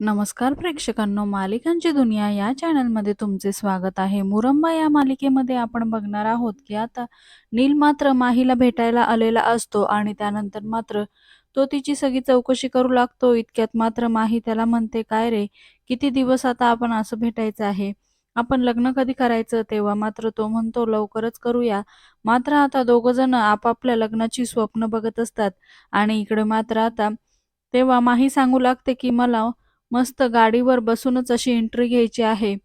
नमस्कार प्रेक्षकांनो, मालिकांची दुनिया या चॅनलमध्ये तुमचे स्वागत आहे. मुरंबा या मालिकेमध्ये आपण बघणार आहोत, की आता नील मात्र माहीला भेटायला आलेला असतो आणि त्यानंतर मात्र तो तिची सगळी चौकशी करू लागतो. इतक्यात मात्र माही त्याला म्हणते, "काय रे, किती दिवस आता आपण असं भेटायचं आहे? आपण लग्न कधी करायचं?" तेव्हा मात्र तो म्हणतो, "लवकरच करूया." मात्र आता दोघंजण आपापल्या लग्नाची स्वप्न बघत असतात आणि इकडे मात्र आता तेव्हा माही सांगू लागते, की "मला मस्त गाडीवर बसूनच अशी एंट्री घ्यायची आहे.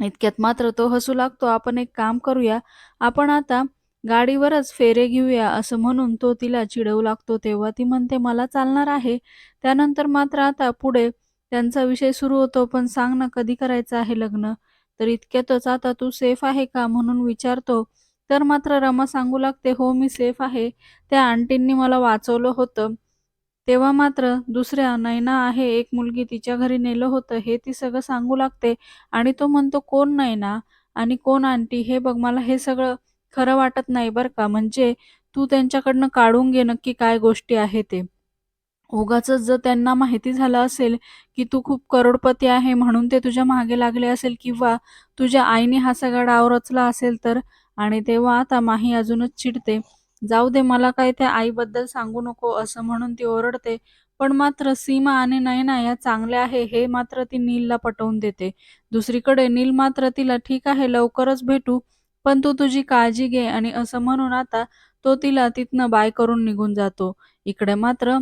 इतक्यात मात्र तो हसू लागतो. आपण एक काम करूया, आपण आता गाडीवरच फेरे घेऊया असं म्हणून तो तिला चिडवू लागतो. तेव्हा ती म्हणते मला चालणार आहे. त्यानंतर मात्र आता पुढे त्यांचा विषय सुरू होतो. पण सांग ना कधी करायचं आहे लग्न? तर इतक्यातच आता तू सेफ आहे का म्हणून विचारतो. तर मात्र रमा सांगू लागते, हो मी सेफ आहे. त्या आंटींनी मला वाचवलं होतं. तेव्हा मात्र दुसऱ्या नैना आहे एक मुलगी तिच्या घरी नेलं होतं हे ती सगळं सांगू लागते. आणि तो म्हणतो कोण नैना आणि कोण आंटी? हे बघ मला हे सगळं खरं वाटत नाही बरं का. म्हणजे तू त्यांच्याकडनं काढून घे नक्की काय गोष्टी आहे ते. उगाच जर त्यांना माहिती झालं असेल की तू खूप करोडपती आहे म्हणून ते तुझ्या मागे लागले असेल किंवा तुझ्या आईने हा सगळा डाव रचला असेल तर? आणि तेव्हा आता माही अजूनच चिडते. जाऊ दे मला काय त्या आईबद्दल सांगू नको असं म्हणून ती ओरडते. पण मात्र सीमा आणि नयना या चांगल्या आहे हे मात्र ती नीलला पटवून देते. दुसरीकडे नील मात्र तिला ठीक आहे लवकरच भेटू, पण तू तुझी काळजी घे आणि असं म्हणून आता तो तिला तिथनं बाय करून निघून जातो. इकडे मात्र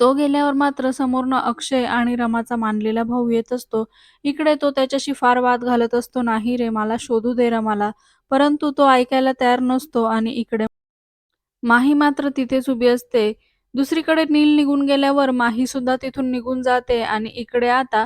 तो गेल्यावर मात्र समोरनं अक्षय आणि रमाचा मानलेला भाऊ येत असतो. इकडे तो त्याच्याशी फार वाद घालत असतो, "नाही रे, मला शोधू दे रमाला." परंतु तो ऐकायला तयार नसतो आणि इकडे माही मात्र तिथेच उभी असते. दुसरीकडे नील निघून गेल्यावर माही सुद्धा तिथून निघून जाते आणि इकडे आता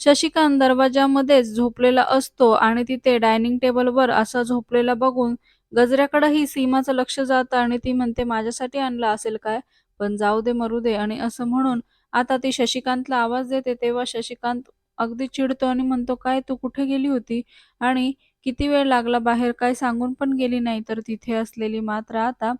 शशिकांत दरवाजामध्येच झोपलेला असतो आणि तिथे डायनिंग टेबलवर असा झोपलेला बघून गजऱ्याकडेही सीमाचं लक्ष जातं आणि ती म्हणते माझ्यासाठी आणलं असेल काय? पण जाऊ दे मरू दे. आणि असं म्हणून आता ती शशिकांतला आवाज देते. तेव्हा शशिकांत अगदी चिडतो आणि म्हणतो काय तू कुठे गेली होती? आणि किती वेळ लागला? बाहेर काय सांगून पण गेली नाही. तर तिथे असलेली मात्र आता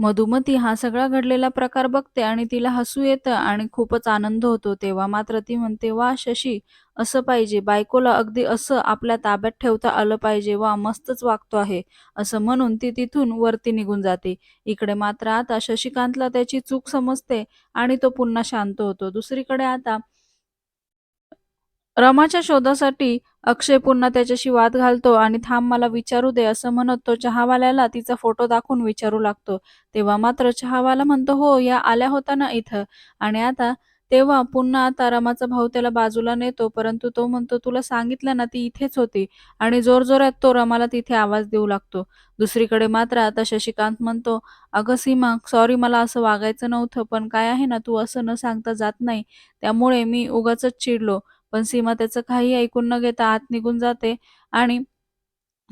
मधुमती हा सगळा घडलेला प्रकार बघते आणि तिला हसू येतं आणि खूपच आनंद होतो. तेव्हा मात्र ती म्हणते, "वा शशी, असं पाहिजे. बायकोला अगदी असं आपल्या ताब्यात ठेवता आलं पाहिजे. वा मस्तच वागतो आहे." असं म्हणून ती तिथून वरती निघून जाते. इकडे मात्र आता शशिकांतला त्याची चूक समजते आणि तो पुन्हा शांत होतो. दुसरीकडे आता रमाच्या शोधासाठी अक्षय पुन्हा त्याच्याशी वाद घालतो आणि थांब मला विचारू दे असं म्हणत तो चहावाल्याला तिचा फोटो दाखवून विचारू लागतो. तेव्हा मात्र चहावाला म्हणतो हो या आल्या होता ना इथं आणि आता तेव्हा पुन्हा आता रमाचा भाऊ त्याला बाजूला नेतो परंतु तो म्हणतो तुला सांगितलं ना ती इथेच होती आणि जोरजोरात तो रमाला तिथे आवाज देऊ लागतो. दुसरीकडे मात्र आता शशिकांत म्हणतो अगं सीमा सॉरी मला असं वागायचं नव्हतं पण काय आहे ना तू असं न सांगता जात नाही त्यामुळे मी उगाचच चिडलो. पण सीमा त्याचं काही ऐकून न घेता आत निघून जाते आणि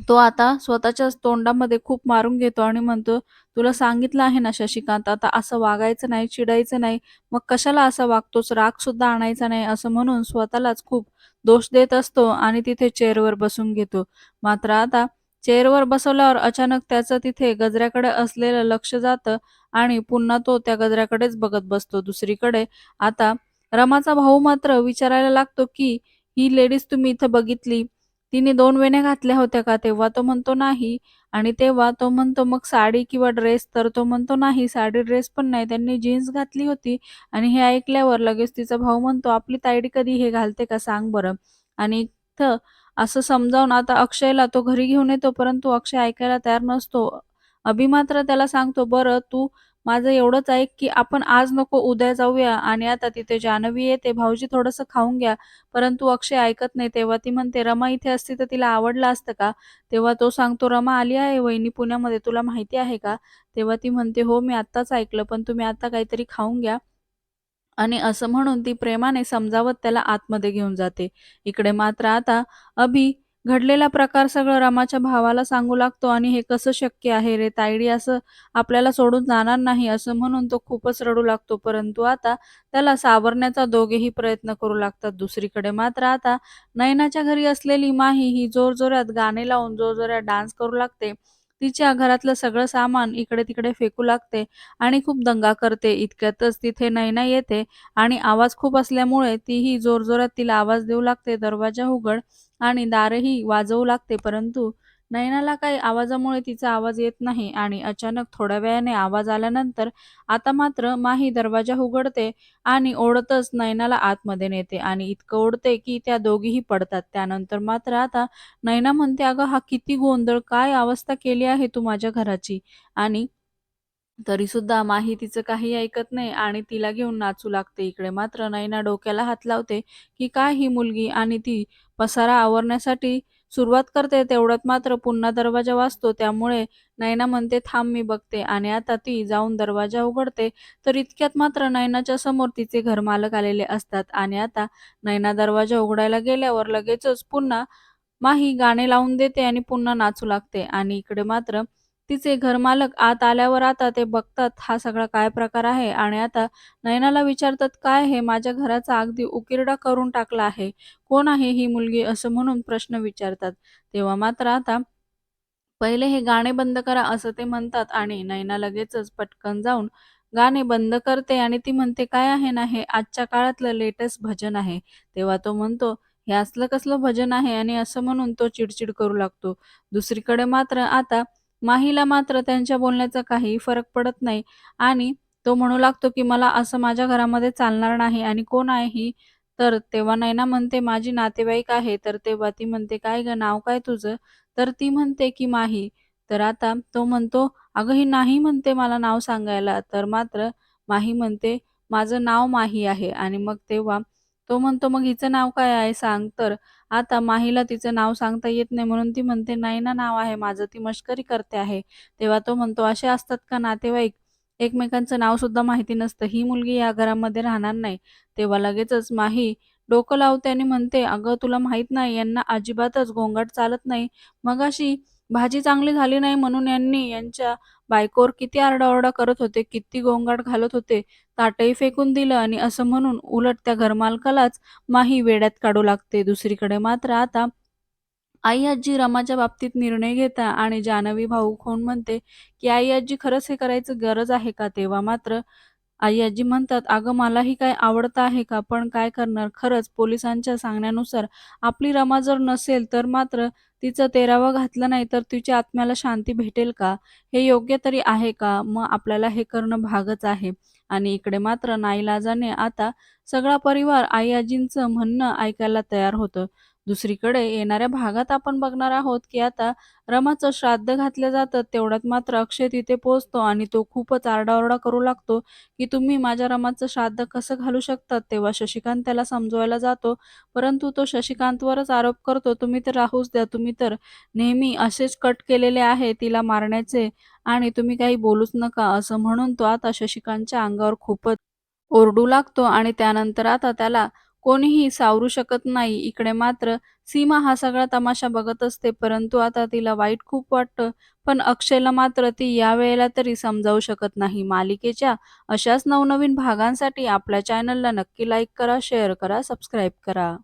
तो आता स्वतःच्याच तोंडामध्ये खूप मारून घेतो आणि म्हणतो, "तुला सांगितलं आहे ना शशिकांत, आता असं वागायचं नाही, चिडायचं नाही. मग कशाला असा वागतोच राग सुद्धा आणायचा नाही." असं म्हणून स्वतःलाच खूप दोष देत असतो आणि तिथे चेअरवर बसून घेतो. मात्र आता चेअरवर बसवल्यावर अचानक त्याचं तिथे गजऱ्याकडे असलेलं लक्ष जातं आणि पुन्हा तो त्या गजऱ्याकडेच बघत बसतो. दुसरीकडे आता रमाचा भाऊ मात्र विचारायला लागतो, की "ही लेडीज तुम्ही इथं बघितली, तिने दोन वेण्या घातल्या होत्या का?" तेव्हा तो म्हणतो, "नाही." आणि तेव्हा तो म्हणतो, "मग साडी किंवा ड्रेस?" तर तो म्हणतो, "नाही, साडी ड्रेस पण नाही. त्यांनी जीन्स घातली होती." आणि हे ऐकल्यावर लगेच तिचा भाऊ म्हणतो, "आपली तायडी कधी हे घालते का सांग बरं?" आणि इथं असं समजावून आता अक्षयला तो घरी घेऊन येतो, परंतु अक्षय ऐकायला तयार नसतो. अभि मात्र त्याला सांगतो, "बरं तू माझं एवढंच ऐक, की आपण आज नको उद्या जाऊया आणि आता तिथे जान्हवी येते, "भाऊजी थोडंसं खाऊन घ्या." परंतु अक्षय ऐकत नाही. तेव्हा ती म्हणते, "रमा इथे असती तर तिला आवडलं असतं का?" तेव्हा तो सांगतो, "रमा आली आहे वहिनी पुण्यामध्ये, तुला माहिती आहे का?" तेव्हा ती म्हणते, "हो, मी आत्ताच ऐकलं, पण तुम्ही आता काहीतरी खाऊन घ्या." आणि असं म्हणून ती प्रेमाने समजावत त्याला आतमध्ये घेऊन जाते. इकडे मात्र आता अभि घडलेला प्रकार सगळं रमाच्या भावाला सांगू लागतो आणि "हे कसं शक्य आहे रे? तायडी असं आपल्याला सोडून जाणार नाही." असं म्हणून तो खूपच रडू लागतो. परंतु आता त्याला सावरण्याचा दोघेही प्रयत्न करू लागतात. दुसरीकडे मात्र आता नयनाच्या घरी असलेली माही ही जोरजोरात गाणे लावून जोरजोरात डान्स करू लागते तिच्या घरातलं सगळं सामान इकडे-तिकडे फेकू लागते आणि खूप दंगा करते. इतक्यातच तिथे नैना येते आणि आवाज खूप असल्यामुळे तीही जोरजोरात तिला आवाज देऊ लागते, "दरवाजा उघड" आणि दारही वाजवू लागते. परंतु नयनाला काही आवाजामुळे तिचा आवाज येत नाही आणि अचानक थोड्या वेळाने आवाज आल्यानंतर आता मात्र माही दरवाजा उघडते आणि ओढतच नयनाला आतमध्ये नेते आणि इतकं ओढते की त्या दोघीही पडतात. त्यानंतर मात्र आता नयना म्हणते, "अगं हा किती गोंधळ, काय अवस्था केली आहे तू माझ्या घराची" आणि तरीसुद्धा माही तिचं काही ऐकत नाही आणि तिला घेऊन नाचू लागते. इकडे मात्र नैना डोक्याला हात लावते, की काय ही मुलगी आणि ती पसारा आवरण्यासाठी सुरुवात करते. तेवढ्यात मात्र पुन्हा दरवाजा वाजतो. त्यामुळे नैना म्हणते, "थांब मी बघते" आणि आता ती जाऊन दरवाजा उघडते. तर इतक्यात मात्र नैनाच्या समोर तिचे घरमालक आलेले असतात आणि आता नैना दरवाजा उघडायला गेल्यावर लगेचच पुन्हा माही गाणे लावून देते आणि पुन्हा नाचू लागते आणि इकडे मात्र तिचे घरमालक आत आल्यावर आता ते बघतात हा सगळा काय प्रकार आहे आणि आता नयनाला विचारतात, "काय हे? माझ्या घराचा अगदी उकिरडा करून टाकला आहे. कोण आहे ही मुलगी?" असं म्हणून प्रश्न विचारतात. तेव्हा मात्र आता पहिले हे गाणे बंद करा असं ते म्हणतात आणि नैना लगेचच पटकन जाऊन गाणे बंद करते आणि ती म्हणते, "काय आहे ना हे? आजच्या काळातलं लेटेस्ट भजन आहे." तेव्हा तो म्हणतो, "हे असलं कसलं भजन आहे?" आणि असं म्हणून तो चिडचिड करू लागतो. दुसरीकडे मात्र आता माहीला मात्र त्यांच्या बोलण्याचा काही फरक पडत नाही आणि तो म्हणू लागतो, की "मला असं माझ्या घरामध्ये चालणार नाही." आणि "कोण आहे ही?" तर तेव्हा नैना म्हणते, "माझी नातेवाईक आहे." तर तेव्हा ती म्हणते, "काय ग नाव काय तुझं?" तर ती म्हणते, की "माही." तर आता तो म्हणतो, "अगं, ही नाही म्हणते मला नाव सांगायला." तर मात्र माही म्हणते, "माझं नाव माही आहे." आणि मग तेव्हा तो म्हणतो, "मग हिचं नाव काय आहे सांग." तर आता माहीला तिचं नाव सांगता येत नाही म्हणून ती म्हणते, नाही ना नाव आहे माझं." ती मश्करी करते आहे. तेव्हा तो म्हणतो, "असे असतात का नातेवाईक? एकमेकांचं नाव सुद्धा माहिती नसतं. ही मुलगी या घरामध्ये राहणार नाही." तेव्हा लगेचच माही डोकं लावते आणि म्हणते, "अगं, तुला माहीत नाही यांना अजिबातच गोंगाट चालत नाही. मगाशी भाजी चांगली झाली नाही म्हणून यांनी यांच्या बायकोवर किती आरडाओरडा करत होते, किती गोंगाट घालत होते, ताटही फेकून दिलं आणि असं म्हणून उलट त्या घरमालकालाच माही वेड्यात काढू लागते. दुसरीकडे मात्र आता आई-आजी रमाच्या बाबतीत निर्णय घेता आणि जानवी भाऊ होऊन म्हणते, की "आई-आजी खरंच हे करायचं गरज आहे का?" तेव्हा मात्र आई-आजी म्हणतात, "अगं मलाही काय आवडतं आहे का? पण काय करणार? खरंच पोलिसांच्या सांगण्यानुसार आपली रमा जर नसेल तर मात्र तिचं तेरावं घातलं नाही तर तिच्या आत्म्याला शांती भेटेल का? हे योग्य तरी आहे का? मग आपल्याला हे करणं भागच आहे." आणि इकडे मात्र नाईलाजाने आता सगळा परिवार आई-आजींचं म्हणणं ऐकायला तयार होतं. दुसरीकडे येणाऱ्या भागात आपण बघणार आहोत, की आता रमाचं श्राद्ध घातलं जातं. तेवढ्यात मात्र अक्षय तिथे पोहोचतो आणि तो खूपच आरडाओरडा करू लागतो, की "तुम्ही माझ्या रमाचं श्राद्ध कसं घालू शकतात?" तेव्हा शशिकांत त्याला समजवायला जातो, परंतु तो शशिकांतवरच आरोप करतो, "तुम्ही तर राहूच द्या. तुम्ही तर नेहमी असेच कट केलेले आहे तिला मारण्याचे आणि तुम्ही काही बोलूच नका." असं म्हणून तो आता शशिकांतच्या अंगावर खूपच ओरडू लागतो आणि त्यानंतर आता त्याला कोणीही सावरू शकत नाही. इकडे मात्र सीमा हा सगळा तमाशा बघत असते, परंतु आता तिला वाईट खूप वाटतं. पण अक्षयला मात्र ती यावेळेला तरी समजावू शकत नाही. मालिकेच्या अशाच नवनवीन भागांसाठी आपल्या चॅनलला नक्की लाईक करा, शेअर करा, सबस्क्राईब करा.